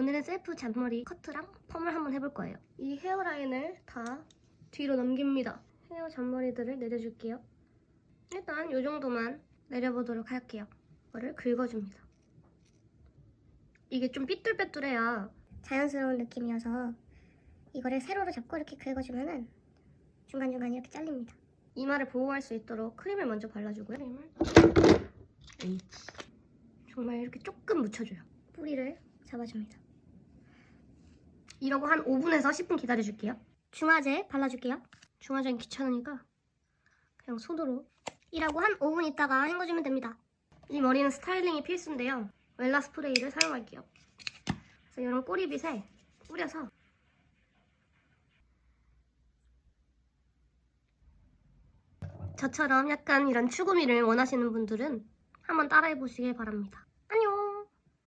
오늘은 셀프 잔머리 커트랑 펌을 한번 해볼 거예요. 이 헤어라인을 다 뒤로 넘깁니다. 헤어 잔머리들을 내려줄게요. 일단 이 정도만 내려보도록 할게요. 이거를 긁어줍니다. 이게 좀 삐뚤빼뚤해야 자연스러운 느낌이어서 이거를 세로로 잡고 이렇게 긁어주면은 중간중간 이렇게 잘립니다. 이마를 보호할 수 있도록 크림을 먼저 발라주고요. 크림을 정말 이렇게 조금 묻혀줘요. 뿌리를 잡아줍니다. 이러고 한 5분에서 10분 기다려줄게요. 중화제 발라줄게요. 중화제는 귀찮으니까 그냥 손으로 이라고 한 5분 있다가 헹궈주면 됩니다. 이 머리는 스타일링이 필수인데요. 웰라 스프레이를 사용할게요. 그래서 이런 꼬리빗에 뿌려서 저처럼 약간 이런 추구미를 원하시는 분들은 한번 따라해 보시길 바랍니다.